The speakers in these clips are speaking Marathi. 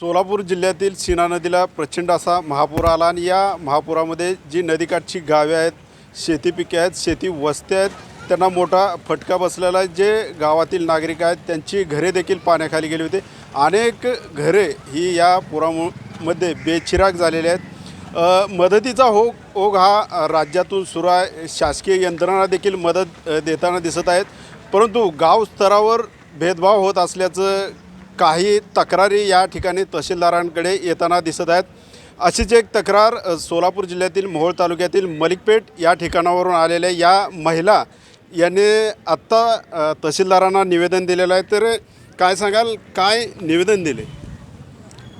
सोलापूर जिल्ह्यातील सीना नदीला प्रचंड असा महापूर आला आणि या महापुरामध्ये जी नदीकाठची गावे आहेत शेती पिके आहेत शेती वस्त्या आहेत त्यांना मोठा फटका बसलेला आहे. जे गावातील नागरिक आहेत त्यांची घरे देखील पाण्याखाली गेली होती. अनेक घरे ही या पुरामध्ये बेचिराग झालेले आहेत. मदतीचा हो ओघ हा राज्यातून सुरू आहे. शासकीय यंत्रणा देखील मदत देताना दिसत आहेत. परंतु गाव स्तरावर भेदभाव होत असल्याचं काही तक्रारी या ठिकाणी तहसीलदारांकडे येताना दिसत आहेत. अशीच एक तक्रार सोलापूर जिल्ह्यातील मोहोळ तालुक्यातील मलिकपेठ या ठिकाणावरून आलेल्या या महिला यांनी आत्ता तहसीलदारांना निवेदन दिलेलं आहे. तर काय सांगाल? काय निवेदन दिले?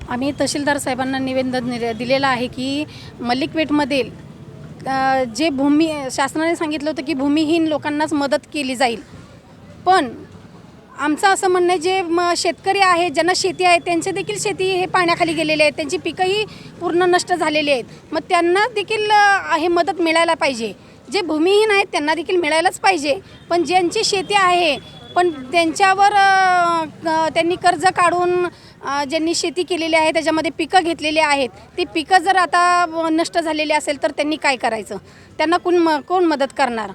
आम्ही तहसीलदार साहेबांना निवेदन दिले- दिलेलं आहे की मलिकपेठमधील जे भूमी शासनाने सांगितलं होतं की भूमिहीन लोकांनाच मदत केली जाईल. पण आमचं असं म्हणणं आहे जे म शेतकरी आहे ज्यांना शेती आहे त्यांचे देखील शेती हे पाण्याखाली गेलेले आहेत त्यांची पिकंही पूर्ण नष्ट झालेली आहेत. मग त्यांना देखील अ, हे मदत मिळायला पाहिजे. जे भूमिहीन आहेत त्यांना देखील मिळायलाच पाहिजे. पण ज्यांची शेती आहे पण त्यांच्यावर अ, त्यांनी कर्ज काढून अ, ज्यांनी शेती केलेली आहे त्याच्यामध्ये पिकं घेतलेली आहेत ती पिकं जर आता नष्ट झालेली असेल तर त्यांनी काय करायचं? त्यांना कोण म कोण मदत करणार?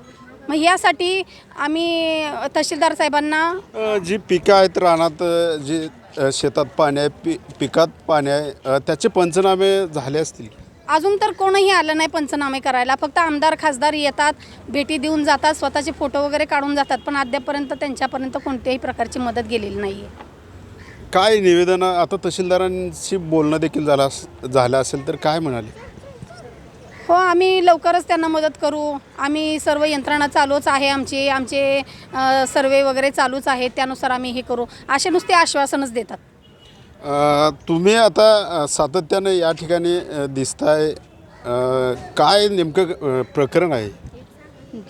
मग यासाठी आम्ही तहसीलदार साहेबांना अ, जी पिकं आहेत रानात अ, जी अ, शेतात पाणी आहे पि पिकात पाणी आहे अ, त्याचे पंचनामे झाले असतील. अजून तर कोणीही आलं नाही पंचनामे करायला. फक्त आमदार खासदार येतात भेटी देऊन जातात स्वतःचे फोटो वगैरे काढून जातात पण अद्यापर्यंत त्यांच्यापर्यंत कोणत्याही प्रकारची मदत गेलेली नाही आहे काय निवेदन आता तहसीलदारांशी बोलणं देखील झालं अस- झालं असेल तर काय म्हणाले? हो आम्ही लवकरच त्यांना मदत करू. आम्ही सर्व यंत्रणा चालूच आहे आमची. आमचे सर्वे वगैरे चालूच आहे त्यानुसार आम्ही हे करू. असे नुसते आश्वासनच देतात. अ, तुम्ही आता अ, सातत्याने या ठिकाणी अ, दिसताय. अ, काय नेमकं अ, प्रकरण आहे?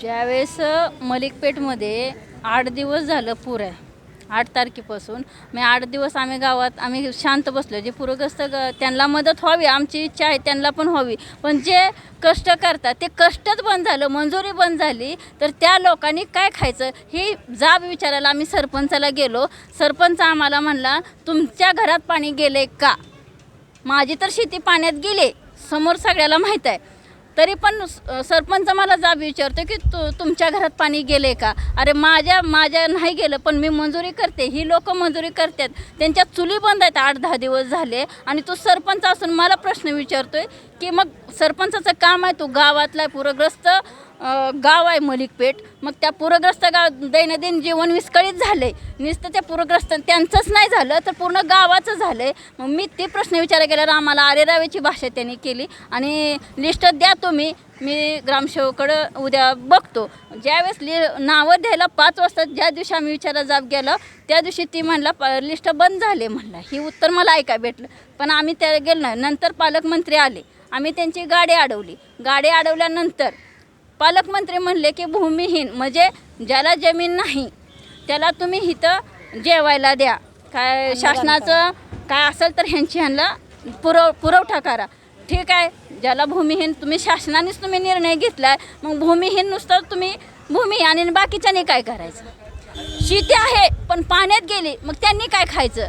ज्यावेळेस मलिकपेठमध्ये आठ दिवस झालं पूर आहे. आठ तारखेपासून. मी आठ दिवस आम्ही गावात आम्ही शांत बसलो जे पूरग्रस्त ग त्यांना मदत व्हावी आमची इच्छा आहे त्यांना पण व्हावी. पण जे कष्ट करतात ते कष्टच बंद झालं मंजुरी बंद झाली तर त्या लोकांनी काय खायचं? ही जाब विचारायला आम्ही सरपंचाला गेलो. सरपंच आम्हाला म्हणला तुमच्या घरात पाणी गेले का? माझी तर शेती पाण्यात गेली समोर सगळ्याला माहीत आहे. तरी पण सरपंच मला जाब विचारतो की तु तुमच्या घरात पाणी गेले का? अरे माझ्या माझ्या नाही गेलं पण मी मंजुरी करते. ही लोक मंजुरी करतात. त्यांच्या चुली बंद आहेत. आठ दहा दिवस झाले. आणि तो सरपंच असून मला प्रश्न विचारतोय की मग सरपंचाचं काम आहे तो गावातला पूरग्रस्त गाव आहे मलिकपेठ. मग त्या पूरग्रस्त गाव दैनंदिन जीवन विस्कळीत झाले नुसतं त्या पूरग्रस्त त्यांचंच नाही झालं तर पूर्ण गावाचं झालं आहे मग मी ते प्रश्न विचारायला गेल्यावर आम्हाला आरेरावेची भाषा त्यांनी केली आणि लिस्ट द्या तुम्ही. मी ग्रामसेवकडं उद्या बघतो. ज्यावेळेस लि नावं द्यायला पाच वाजता ज्या दिवशी आम्ही विचारा जाब गेलो त्या दिवशी ती म्हणला प लिस्ट बंद झाले म्हणला. ही उत्तर मला ऐका भेटलं. पण आम्ही त्या गेलो नाही. नंतर पालकमंत्री आले. आम्ही त्यांची गाडी अडवली. गाडी अडवल्यानंतर पालकमंत्री म्हणले की भूमिहीन म्हणजे ज्याला जमीन नाही त्याला तुम्ही इथं जेवायला द्या. काय शासनाचं काय असेल तर ह्यांची ह्यांना पुरव पुरवठा करा. ठीक आहे ज्याला भूमिहीन तुम्ही शासनानेच तुम्ही निर्णय घेतला आहे मग भूमिहीन नुसतं तुम्ही भूमी आणि बाकीच्याने काय करायचं? शेती आहे पण पाण्यात गेली मग त्यांनी काय खायचं?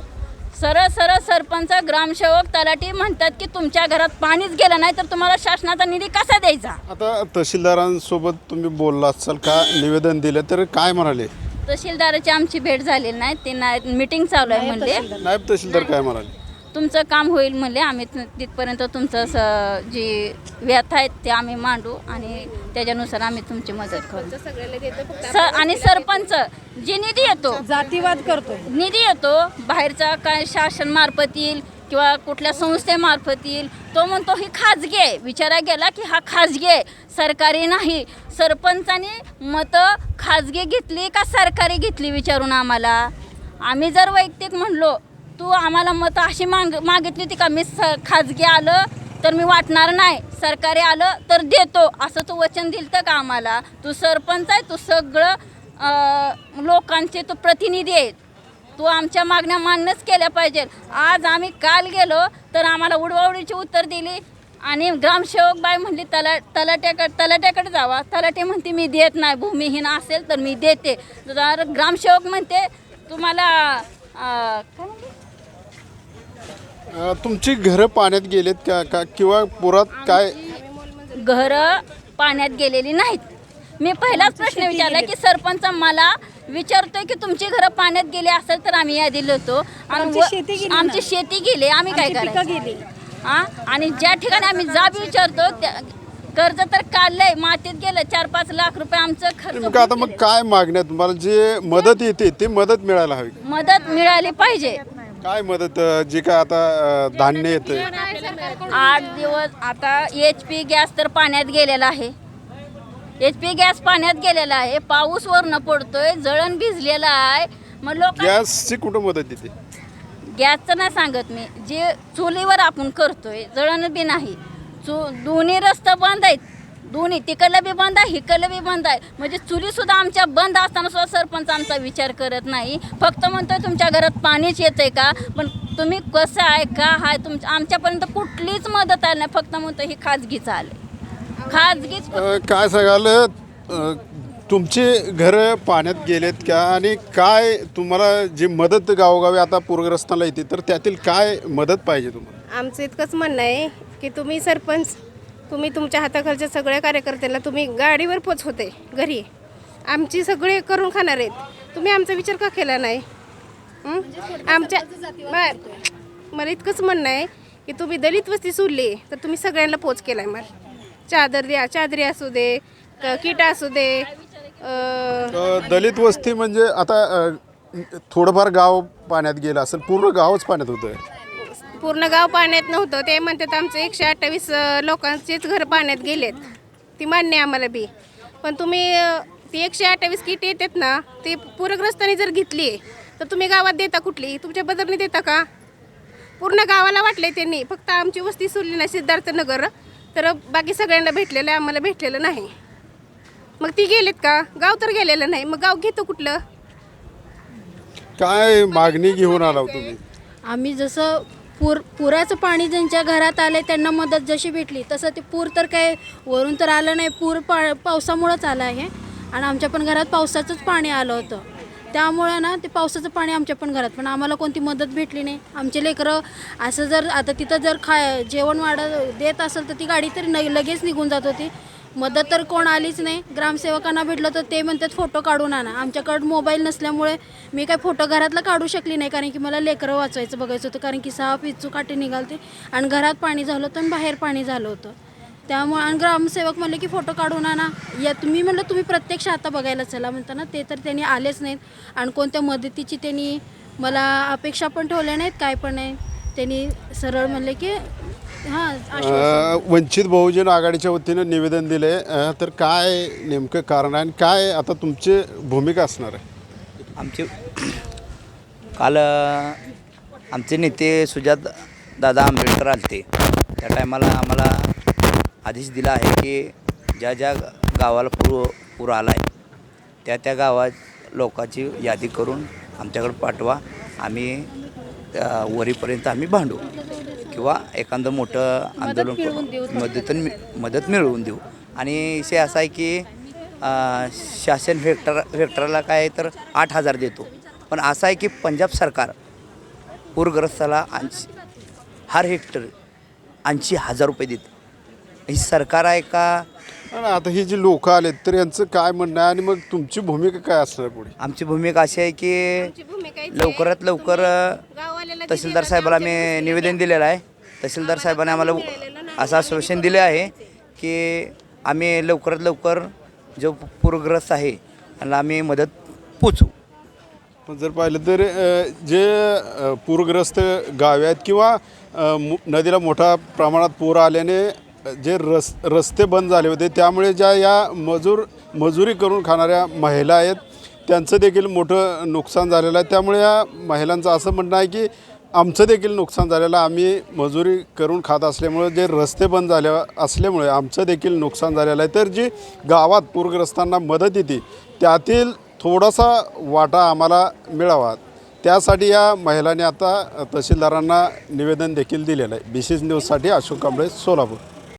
सरळ सरळ सरपंच ग्रामसेवक तलाठी म्हणतात की तुमच्या घरात पाणीच गेलं नाही तर तुम्हाला शासनाचा निधी कसा द्यायचा? आता तहसीलदारांसोबत तुम्ही बोलला असाल का निवेदन दिलं तर काय म्हणाले? तहसीलदाराची आमची भेट झालेली नाही ते नाही मीटिंग चालू आहे म्हणले. नायब तहसीलदार काय म्हणाले? तुमचं काम होईल म्हणले आम्ही तिथपर्यंत तुमचं स जी व्यथा आहेत ते आम्ही मांडू आणि त्याच्यानुसार आम्ही तुमची मदत करू. स आणि सरपंच जे निधी येतो जातीवाद करतोय. निधी येतो बाहेरचा काय शासन मार्फत येईल किंवा कुठल्या संस्थेमार्फत येईल तो म्हणतो ही खाजगी आहे. विचारा गेला की हा खाजगी आहे सरकारी नाही. सरपंचाने मतं खाजगी घेतली का सरकारी घेतली? विचारून आम्हाला. आम्ही जर वैयक्तिक म्हणलो तू आम्हाला मतं अशी माग मागितली होती का? मी स खाजगी आलं तर मी वाटणार नाही. सरकारी आलं तर देतो. असं तू वचन दिलं का आम्हाला? तू सरपंच आहे तू सगळं लोकांचे तू प्रतिनिधी आहे तू आमच्या मागण्या मान्यच केल्या पाहिजेत. आज आम्ही काल गेलो तर आम्हाला उडवाउडीची उत्तर दिली. आणि ग्रामसेवक बाई म्हणली तला तलाट्याकडे तलाट्याकडे जावा. तलाटे म्हणते मी देत नाही. भूमिहीन असेल तर मी देते. तर ग्रामसेवक म्हणते तुम्हाला अं, तुमची घरं पाण्यात गेलेत का का किंवा पुरात काय? घरं पाण्यात गेलेली नाहीत. मी पहिलाच प्रश्न विचारला की सरपंच मला विचारतोय की तुमची घरं पाण्यात गेली असेल तर आम्ही यादी लिहितो. आणि आमची शेती गेली आमची. शेती गेली आम्ही काय आमची पिकं करायचं? गेली. हा? आणि ज्या ठिकाणी आम्ही जाब विचारतो त्या कर्ज तर काढलंय मातीत गेलं चार पाच लाख रुपये आमचं खर्च नेमकं आता मग काय मागण्या तुम्हाला जे मदत येते ते मदत मिळायला हवी मदत मिळाली पाहिजे. काय मदत अ, जे काय आता अ, धान्य येतं आठ दिवस आता एच पी गॅस तर पाण्यात गेलेला आहे. एच पी गॅस पाण्यात गेलेला आहे. पाऊस वरनं पडतोय जळण भिजलेलं आहे. मग लोक गॅसची कुठं मदत येते गॅसचं नाही सांगत मी. जे चुलीवर आपण करतोय जळण बी नाही. चु दोन्ही रस्ते बंद आहेत. दोन्ही तिकडलं बी बंद आहे हिकडलं बी बंद आहे. म्हणजे चुली सुद्धा आमच्या बंद असताना सुद्धा सरपंच आमचा विचार करत नाही. फक्त म्हणतोय तुमच्या घरात पाणीच येतंय का? पण तुम्ही कसं आहे का आहे तुमच्या आमच्यापर्यंत कुठलीच मदत आली नाही. फक्त म्हणतो ही खाजगीच आले खाजगीच काय सांगाल तुमची घरं पाण्यात गेलेत का? आणि काय तुम्हाला जी मदत गावोगावी आता पूरग्रस्तांना येते तर त्यातील काय मदत पाहिजे तुम्हाला? आमचं इतकंच म्हणणं आहे की तुम्ही सरपंच तुम्ही तुमच्या हाताखालच्या सगळ्या कार्यकर्त्यांना तुम्ही गाडीवर पोचवते घरी. आमची सगळे करून खाणार आहेत. तुम्ही आमचा विचार का केला नाही? हं? आमच्या बर. मला इतकंच म्हणणं आहे की तुम्ही दलित वस्ती सोडली तर तुम्ही सगळ्यांना पोच केला आहे मला. चादर द्या चादरी असू दे किट असू दे दलित वस्ती म्हणजे आता थोडंफार गाव पाण्यात गेलं असेल पूर्ण गावच पाण्यात होतं पूर्ण गाव पाण्यात नव्हतं. ते म्हणतात आमचं एकशे अठ्ठावीस लोकांचेच घर पाण्यात गेलेत. ती मान्य आहे आम्हाला बी. पण तुम्ही ती एकशे अठ्ठावीस किट येतात ना ती पूरग्रस्तांनी जर घेतली तर तुम्ही गावात देता कुठली? तुमच्या बदलनी देता का? पूर्ण गावाला वाटले त्यांनी. फक्त आमची वस्ती सोडली नाही सिद्धार्थनगर तर बाकी सगळ्यांना भेटलेलं आहे आम्हाला भेटलेलं नाही. मग ती गेलेत का? गाव तर गेलेलं नाही. मग गाव घेतो कुठलं? काय मागणी घेऊन आला हो तुम्ही? आम्ही जसं पूर पुराचं पाणी ज्यांच्या घरात आलं त्यांना मदत जशी भेटली तसं ते पूर तर काय वरून तर आलं नाही. पूर पा पावसामुळंच आलं आहे. आणि आमच्या पण घरात पावसाचंच पाणी आलं होतं. त्यामुळं ना ते पावसाचं पाणी आमच्या पण घरात पण आम्हाला कोणती मदत भेटली नाही. आमचे लेकरं असं जर आता तिथं जर खा जेवण वाढ देत असेल तर ती गाडी तरी न लगेच निघून जात होती. मदत तर कोण आलीच नाही. ग्रामसेवकांना भेटलं तर ते म्हणतात फोटो काढून आणा. आमच्याकडं मोबाईल नसल्यामुळे मी काय फोटो घरातला काढू शकली नाही कारण की मला लेकरं वाचवायचं बघायचं होतं कारण की सहा पिच्चू काटे निघालते आणि घरात पाणी झालं होतं आणि बाहेर पाणी झालं होतं. त्यामुळे आणि ग्रामसेवक म्हणले की फोटो काढून आणा. या तुम्ही म्हणलं तुम्ही प्रत्यक्ष आता बघायला चला. म्हणताना ते तर त्यांनी आलेच नाहीत आणि कोणत्या मदतीची त्यांनी मला अपेक्षा पण ठेवल्या नाहीत काय पण नाही. त्यांनी सरळ म्हणले की हां अ, वंचित बहुजन आघाडीच्या वतीनं निवेदन दिले तर काय नेमकं कारण आहे आणि काय आता तुमची भूमिका असणार आहे? आमचे काल अ, आमचे नेते सुजात दादा आंबेडकर आलते. त्या टायमाला आम्हाला आदेश दिला आहे की ज्या ज्या गावाला पूर पूर आला आहे त्या त्या गावात लोकांची यादी करून आमच्याकडे पाठवा. आम्ही अ, वरीपर्यंत आम्ही भांडू. किंवा एखादं मोठं आंदोलन करू मदत मदत मिळवून देऊ. आणि विषय असा आहे की शासन हेक्टर हेक्टरला काय आहे तर आठ हजार देतो. पण असं आहे की पंजाब सरकार पूरग्रस्ताला ऐंशी हर हेक्टर ऐंशी हजार रुपये देते. ही सरकार आहे का? आता ही जी लोक आलेत तर यांचं काय म्हणणं आहे? आणि मग तुमची भूमिका काय असणार आहे पुढे? आमची भूमिका अशी आहे की लवकरात लवकर तहसीलदार साहेबाला मी निवेदन दिलेलं आहे. तहसीलदार साहेबांनी आम्हाला असं आश्वासन दिले आहे की आम्ही लवकरात लवकर जो पूरग्रस्त आहे आणि आम्ही मदत पोचू पण जर पाहिलं तर अ, जे अ, पूरग्रस्त गावे आहेत किंवा अ, मु- नदीला मोठ्या प्रमाणात पूर आल्याने जे रस रस्ते बंद झाले होते त्यामुळे ज्या या मजूर मजुरी करून खाणाऱ्या महिला आहेत त्यांचं देखील मोठं नुकसान झालेलं आहे. त्यामुळे या महिलांचं असं म्हणणं आहे की आमचं देखील नुकसान झालेलं आहे. आम्ही मजुरी करून खात असल्यामुळे जे रस्ते बंद झाले असल्यामुळे आमचं देखील नुकसान झालेलं आहे. तर जी गावात पूरग्रस्तांना मदत येते त्यातील थोडासा वाटा आम्हाला मिळावा. त्यासाठी या महिलांनी आता तहसीलदारांना निवेदन देखील दिलेलं आहे. बी सी न्यूजसाठी अशोक कांबळे सोलापूर.